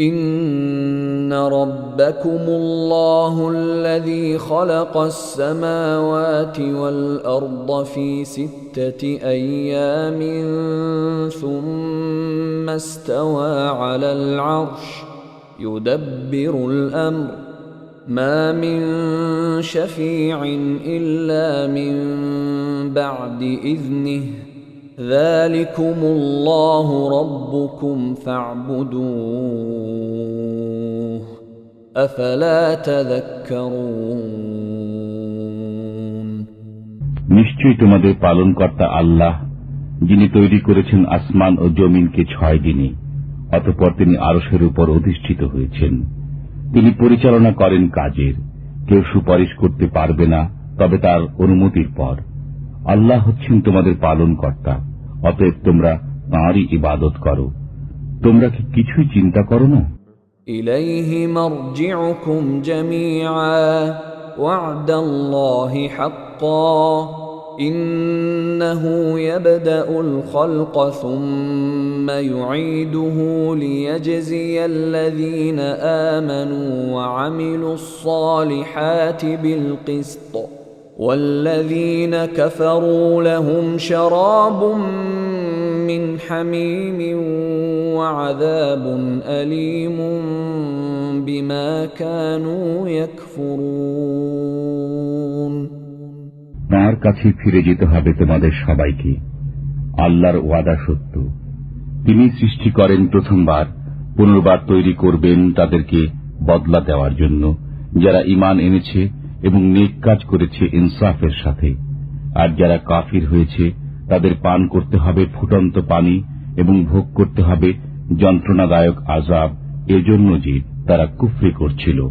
إن ربكم الله الذي خلق السماوات والأرض في ستة أيام ثم استوى على العرش يدبر الأمر ما من شفيع إلا من بعد إذنه ذلكم الله ربكم فاعبدوه أفلا تذكرون নিশ্চয়ই তোমাদের পালনকর্তা আল্লাহ যিনি তৈরি করেছেন আসমান ও জমিনকে ছয় দিনে অতপর তিনি আরসের উপর অধিষ্ঠিত হয়েছেন তিনি পরিচালনা করেন কাজের কেউ সুপারিশ করতে পারবে না তবে তার অনুমতির পর আল্লাহ হচ্ছেন তোমাদের পালনকর্তা অতএব তোমরা তাঁরই ইবাদত করো তোমরা কি কিছুই চিন্তা করো না إليه مرجعكم جميعا وعد الله حقا إنه يبدأ الخلق ثم يعيده ليجزي الذين آمنوا وعملوا الصالحات بالقسط والذين كفروا لهم شراب من حميم وعذاب أليم بما كانوا يكفرون তাঁর কাছে ফিরে যেতে হবে তোমাদের সবাইকে আল্লাহর ওয়াদা সত্য তিনি সৃষ্টি করেন প্রথমবার পুনর্বার তৈরি করবেন তাদেরকে বদলা দেওয়ার জন্য যারা ইমান এনেছে এবং নেক কাজ করেছে ইনসাফের সাথে। আর যারা কাফির হয়েছে, তাদের পান করতে হবে ফুটন্ত পানি এবং ভোগ করতে হবে যন্ত্রণাদায়ক আজাব এজন্য যে তারা কুফরি করছিল।